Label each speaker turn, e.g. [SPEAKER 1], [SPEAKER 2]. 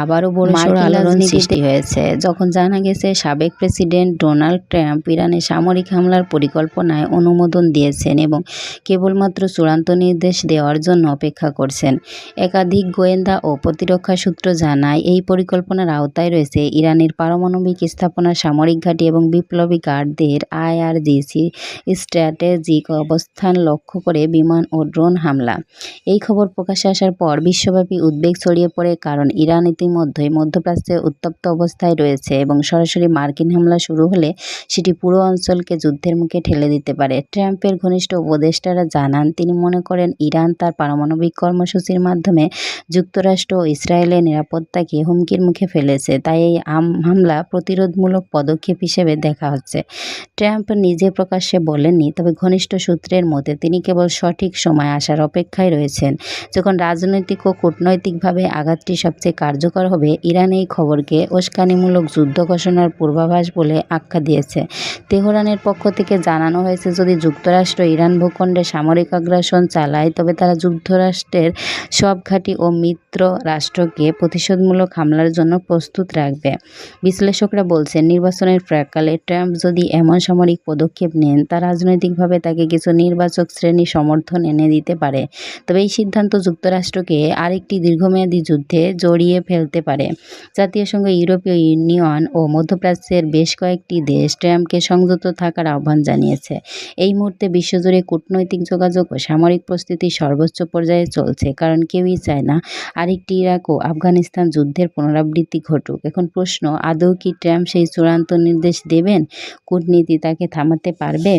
[SPEAKER 1] আবারও
[SPEAKER 2] মার্কিন
[SPEAKER 1] আলোড়ন সৃষ্টি হয়েছে। যখন জানা গেছে সাবেক প্রেসিডেন্ট ডোনাল্ড ট্রাম্প ইরানে সামরিক হামলার পরিকল্পনায় অনুমোদন দিয়েছেন এবং কেবলমাত্র চূড়ান্ত নির্দেশ দেওয়ার জন্য অপেক্ষা করছেন। একাধিক গোয়েন্দা ও প্রতিরক্ষা সূত্র জানায় এই পরিকল্পনার আওতায় রয়েছে ইরানের পারমাণবিক স্থাপনা সামরিক ঘাঁটি এবং বিপ্লবী গার্ডদের আইআরজিসি স্ট্র্যাটেজিক অবস্থান লক্ষ্য করে বিমান ও ড্রোন হামলা। এই খবর প্রকাশ্যে আসার পর বিশ্বব্যাপী উদ্বেগ ছড়িয়ে পড়ে কারণ ইরান ইতিমধ্যেই মধ্যপ্রাচ্যে উত্তপ্ত অবস্থায় রয়েছে এবং সরাসরি মার্কিন হামলা শুরু হলে সেটি পুরো অঞ্চলকে যুদ্ধের মুখে ঠেলে দিতে পারে। ট্রাম্পের ঘনিষ্ঠ উপদেষ্টারা জানান, তিনি মনে করেন ইরান তার পারমাণবিক কর্মসূচির মাধ্যমে যুক্তরাষ্ট্র ও ইসরায়েলের নিরাপত্তাকে হুমকির মুখে ফেলেছে। তাই এই হামলা প্রতিরোধমূলক পদক্ষেপ হিসেবে দেখা হচ্ছে। ট্রাম্প নিজে প্রকাশ্যে বলেননি, তবে ঘনিষ্ঠ সূত্রের মতে তিনি কেবল সঠিক সময় আসার অপেক্ষায় রয়েছেন। যখন রাজনৈতিক ও কূটনৈতিকভাবে আঘাতটি সবচেয়ে কার্যকর হবে, ইরান এই খবরকে উস্কানিমূলক যুদ্ধ ঘোষণার পূর্বাভাস বলে আখ্যা দিয়েছে। তেহরানের পক্ষ থেকে জানানো হয়েছে, যদি যুক্তরাষ্ট্র ইরান ভূখণ্ডে সামরিক আগ্রাসন চালায়, তবে তারা যুক্তরাষ্ট্রের সব ঘাঁটি ও মিত্র রাষ্ট্রকে প্রতিশোধমূলক হামলার জন্য প্রস্তুত রাখবে। বিশ্লেষকরা বলছেন, নির্বাচনের প্রাককালে ট্রাম্প যদি এমন সামরিক পদক্ষেপ নেন, তা রাজনৈতিকভাবে তাকে কিছু নির্বাচক শ্রেণি সমর্থন এনে দিতে পারে। তবে এই সিদ্ধান্ত যুক্তরাষ্ট্রকে আরেকটি দীর্ঘমেয়াদী যুদ্ধে জড়িয়ে ফেলতে পারে। জাতীয় সংঘ ইউরোপীয় ইউনিয়ন ও মধ্যপ্রাচ্যের বেশ কয়েকটি দেশ ট্রাম্পকে সংযত থাকার আহ্বান জানিয়েছে। এই মুহূর্তে বিশ্বজুড়ে কূটনৈতিক যোগাযোগ ও সামরিক প্রস্তুতি সর্বোচ্চ পর্যায়ে চলছে, কারণ কেউই চায় না আরেকটি ইরাক ও আফগানিস্তান যুদ্ধের পুনরাবৃত্তি ঘটুক। এখন প্রশ্ন, আদৌ কি ট্রাম্প সেই চূড়ান্ত নির্দেশ দেবেন? কূটনীতি তাকে থামাতে পারবে?